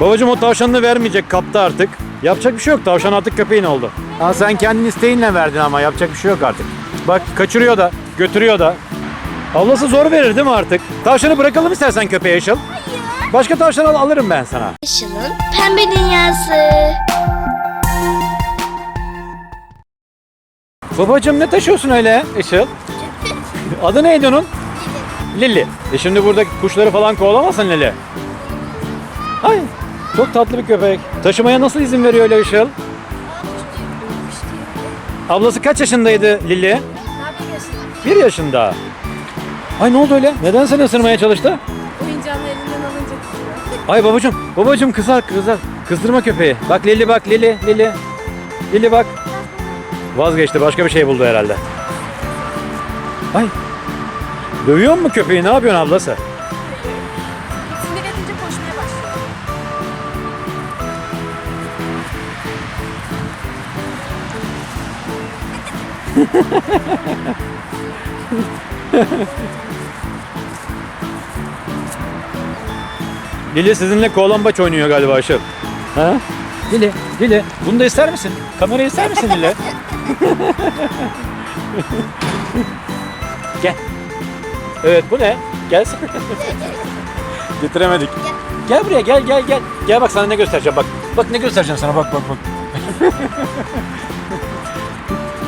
Babacım o tavşanını vermeyecek kaptı artık. Yapacak bir şey yok. Tavşan artık köpeğin oldu. Ha, sen kendin isteğinle verdin ama yapacak bir şey yok artık. Bak kaçırıyor da götürüyor da. Ablası zor verir değil mi artık? Tavşanı bırakalım istersen köpeğe Işıl. Başka tavşan al alırım ben sana. Işıl'ın pembe dünyası. Babacım ne taşıyorsun öyle Işıl? Adı neydi onun? Lili. E şimdi buradaki kuşları falan kovalamasın Lili. Ay çok tatlı bir köpek. Taşımaya nasıl izin veriyor öyle Işıl? Ablası kaç yaşındaydı Lili? Bir yaşında. Ay ne oldu öyle? Neden seni ısırmaya çalıştı? Oyuncağını elinden alınca kızıyor. Ay babacım, babacım kızar kızar. Kızdırma köpeği. Bak Lili bak Lili, Lili. Lili bak. Vazgeçti başka bir şey buldu herhalde. Ay. Dövüyor mu köpeği? Ne yapıyorsun ablası? Lili sizinle kolambaç oynuyor galiba Işıl. Ha? Lili, Lili. Bunu da ister misin? Kamerayı ister misin Lili? Gel. Evet bu ne? Gelsin. Getiremedik. Gel buraya gel gel gel. Gel bak sana ne göstereceğim bak. Bak ne göstereceğim sana bak bak bak.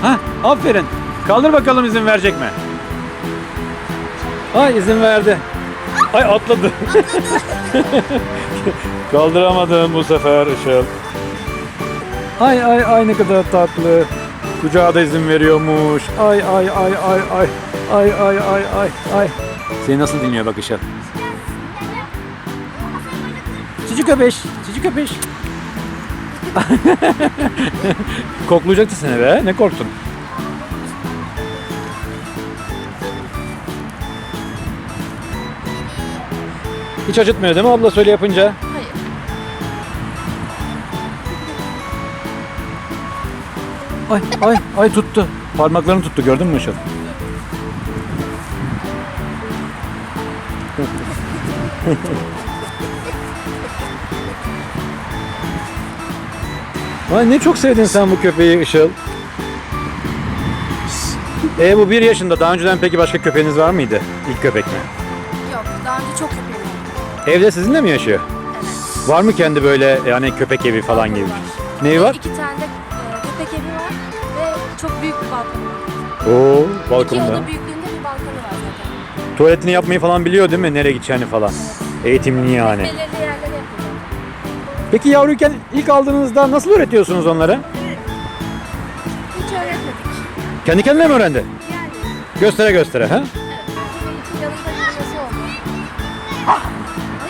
ha aferin. Kaldır bakalım izin verecek mi? Ay izin verdi. Ay atladı. Kaldıramadım bu sefer Işıl. Ay ay ay ne kadar tatlı. Kucağa da izin veriyormuş. Ay ay ay ay ay. Ay ay ay ay ay. Seni nasıl dinliyor bak Işıl. Cici köpeş, cici köpeş. Koklayacaktı seni be. Ne korktun? Hiç acıtmıyor değil mi abla söyle yapınca? Hayır. Ay ay ay tuttu. Parmaklarını tuttu gördün mü Işıl? Ay ne çok sevdin sen bu köpeği Işıl. E bu bir yaşında. Daha önceden peki başka köpeğiniz var mıydı? İlk köpek mi? Yok daha önce çok köpeğim. Evde sizinle mi yaşıyor? Var mı kendi böyle yani köpek evi falan gibi? Neyi var? İki tane de e, köpek evi var ve çok büyük bir balkonu var. Oo İki balkonda. oda büyüklüğünde bir balkonu var zaten. Tuvaletini yapmayı falan biliyor değil mi? Nereye gideceğini falan. Eğitimli yani. Belirli yerlere yapılıyor. Peki yavruyken ilk aldığınızda nasıl öğretiyorsunuz onları? Hiç öğretmedik. Kendi kendine mi öğrendi? Yani Göstere göstere ha?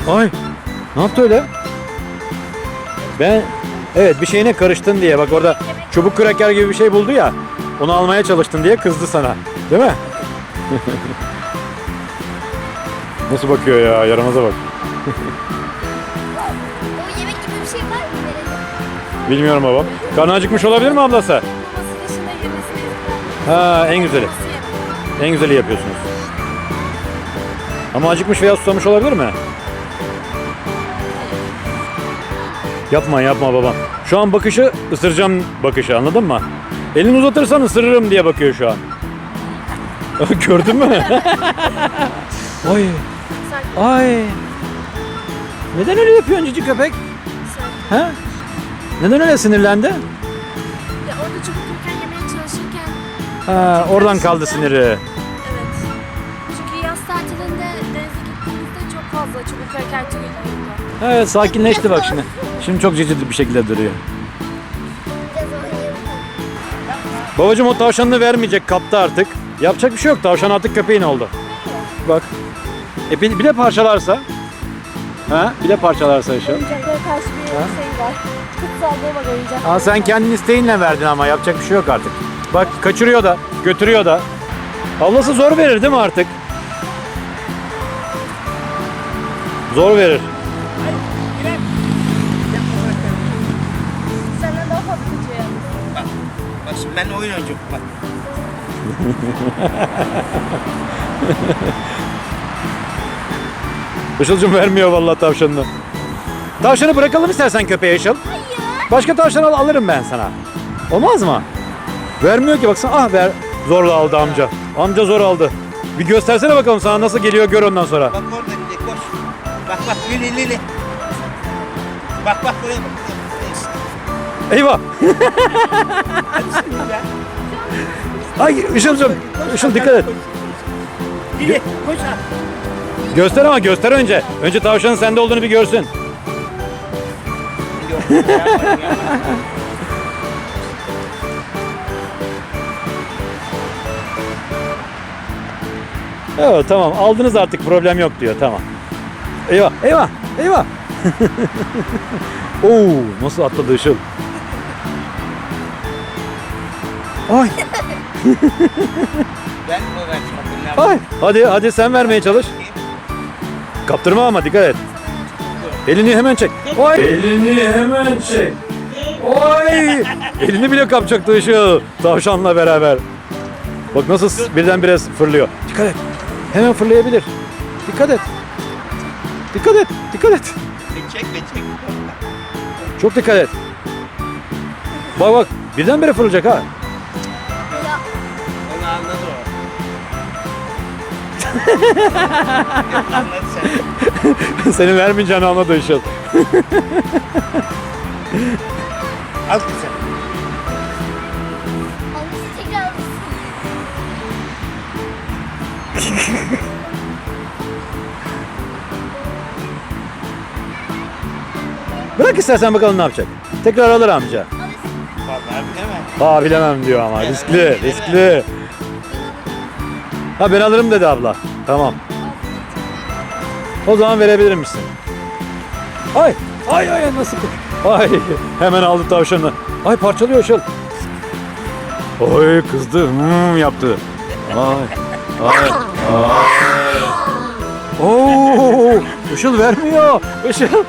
Ay ne yaptı öyle? Ben evet bir şeyine karıştın diye bak orada çubuk kraker gibi bir şey buldu ya. Onu almaya çalıştın diye kızdı sana. Değil mi? Nasıl bakıyor ya yaramaza bak. O yemek gibi bir şey var mı? Verelim. Bilmiyorum babam. Karnı acıkmış olabilir mi ablası? Babası dışında yemesini Ha en güzeli. En güzeli yapıyorsunuz. Ama acıkmış veya susamış olabilir mi? Yapma yapma babam. Şu an bakışı ısıracağım bakışı anladın mı? Elini uzatırsan ısırırım diye bakıyor şu an. Gördün mü? Ay. Ay. Neden öyle yapıyorsun cici köpek? Ha? Neden öyle sinirlendi? Ya orada çubuk kırken yemeye çalışırken Ha, oradan kaldı siniri. evet. Çünkü yaz tatilinde denize gittiğimizde çok fazla çubuk kırken tüyüldü. Evet sakinleşti bak şimdi. Şimdi çok cici bir şekilde duruyor. Babacım o tavşanını vermeyecek kaptı artık. Yapacak bir şey yok. Tavşan artık köpeğin oldu. Bak. E bir, bir de parçalarsa? Ha? Bir de parçalarsa işte. Oyuncaklara karşı bir Ha? şey var. Kutsallığı var oyuncak. Aa, sen kendin isteğinle verdin ama yapacak bir şey yok artık. Bak kaçırıyor da, götürüyor da. Ablası zor verir değil mi artık? Zor verir. Ben oyun oynayacağım. Bak. Işılcım vermiyor vallahi tavşanını. Tavşanı bırakalım istersen köpeğe Işıl. Başka tavşan al alırım ben sana. Olmaz mı? Vermiyor ki baksana. Ah ver. Zorla aldı amca. Amca zor aldı. Bir göstersene bakalım sana nasıl geliyor gör ondan sonra. Bak orada Lili koş. Bak bak Lili Lili. Bak bak buraya bak. Eyvah. Ay Işıl'cığım. Işıl dikkat et. Lili koş. Göster ama göster önce. Önce tavşanın sende olduğunu bir görsün. Evet tamam aldınız artık problem yok diyor tamam. Eyvah eyvah eyvah. Oo nasıl atladı Işıl. Ay Ben o ver. ay hadi hadi sen vermeye çalış. Kaptırma ama dikkat et. Elini hemen çek. Oy. Elini hemen çek. Oy. Elini bile kapacaktı ışığı tavşanla beraber. Bak nasıl s- birdenbire fırlıyor. Dikkat et. Hemen fırlayabilir. Dikkat et. Dikkat et. Dikkat et. Çek ve çek. Çok dikkat et. Bak bak birdenbire fırlayacak ha. Anladı sen. Senin vermeyeceğini anladı Işıl. Al kızım. Bırak istersen bakalım ne yapacak. Tekrar alır amca. Vallahi bilemem. Aa bilemem diyor ama riskli riskli. Ha ben alırım dedi abla. Tamam. O zaman verebilir misin? Ay ay ay nasıl? Ay hemen aldı tavşanı. Ay parçalıyor Işıl. Oy kızdı hmm, yaptı. Ay ay ay. Oo, Işıl vermiyor. Işıl.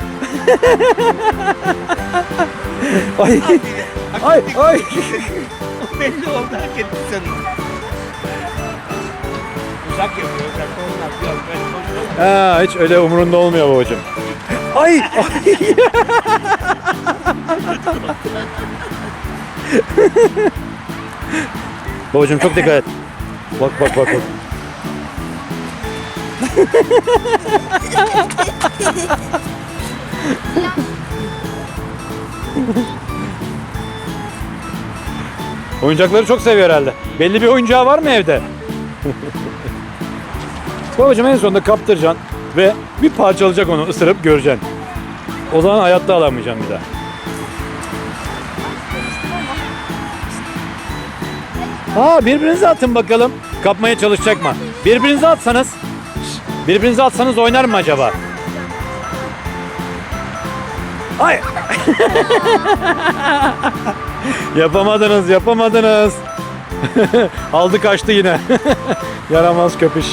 ay ay ay. Belli oldu hak etti sanırım. Uzak yapıyor böyle. Ha, hiç öyle umurunda olmuyor babacığım. Ay! ay. babacığım çok dikkat et. Bak bak bak bak. Oyuncakları çok seviyor herhalde. Belli bir oyuncağı var mı evde? Babacım en sonunda kaptıracaksın ve bir parçalayacak onu ısırıp göreceksin. O zaman hayatta alamayacaksın bir daha. Ha birbirinize atın bakalım. Kapmaya çalışacak mı? Birbirinize atsanız. Birbirinize atsanız oynar mı acaba? Ay. yapamadınız, yapamadınız. Aldı kaçtı yine. Yaramaz köpüş.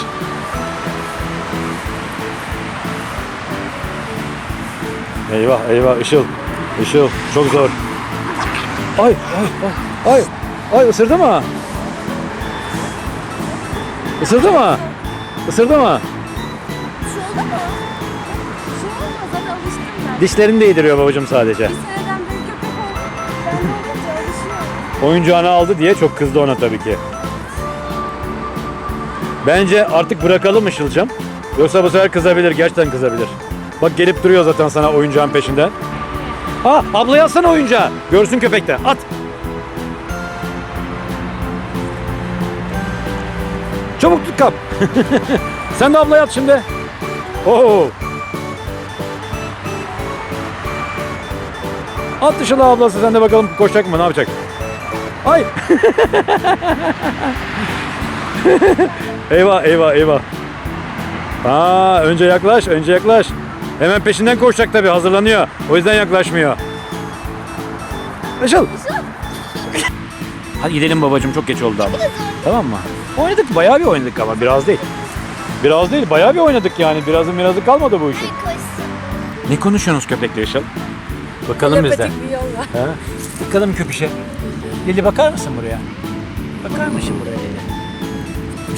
Eyvah eyvah Işıl. Işıl çok zor. Ay ay ay ay. Ay ısırdı mı? Isırdı mı? Isırdı mı? Bir şey oldu mu? Bir şey olmaz hadi alıştım ben. Dişlerini değdiriyor babacığım sadece. Bir seneden beri köpek oldum. Ben olunca alışıyorum. Oyuncağını aldı diye çok kızdı ona tabii ki. Bence artık bırakalım Işıl'cığım. Yoksa bu sefer kızabilir, gerçekten kızabilir. Bak gelip duruyor zaten sana oyuncağın peşinden. Ha ablaya atsana oyuncağı. Görsün köpekte. At. Çabuk tut kap. Sen de ablaya at şimdi. Oo. At Işıl'a ablası sen de bakalım koşacak mı ne yapacak. Ay. eyvah eyvah eyvah. Aa, önce yaklaş, önce yaklaş. Hemen peşinden koşacak tabii, hazırlanıyor. O yüzden yaklaşmıyor. Işıl. Hadi gidelim babacığım, çok geç oldu ama. Tamam mı? Oynadık, bayağı bir oynadık ama biraz değil. Biraz değil, bayağı bir oynadık yani. Birazın birazı kalmadı bu işin. Ne konuşuyorsunuz köpekle Işıl? Bakalım bizden. Ha? Bakalım köpüşe. Lili bakar mısın buraya? Bakar mısın buraya Lili?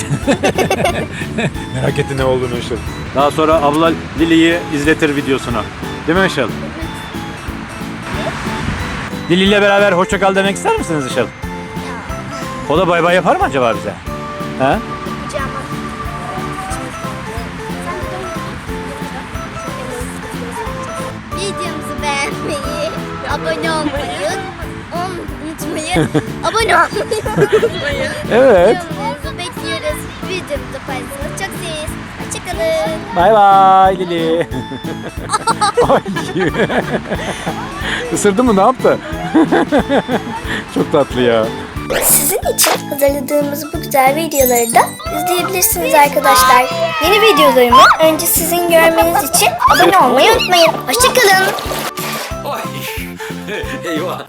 Merak etti ne olduğunu Işıl. Daha sonra abla Lili'yi izletir videosunu. Değil mi Işıl? Lili ile beraber hoşça kal demek ister misiniz Işıl? O da bay bay yapar mı acaba bize? Videomuzu beğenmeyi, abone olmayı un- unutmayın. abone olmayı unutmayın. Evet. Paylaşırsanız çok seviniz. Hoşçakalın. Bay bay Lili. Ay. Isırdı mı ne yaptı? Çok tatlı ya. Sizin için hazırladığımız bu güzel videoları da izleyebilirsiniz arkadaşlar. Yeni videolarımı önce sizin görmeniz için abone olmayı unutmayın. Hoşçakalın. Ay, eyvah.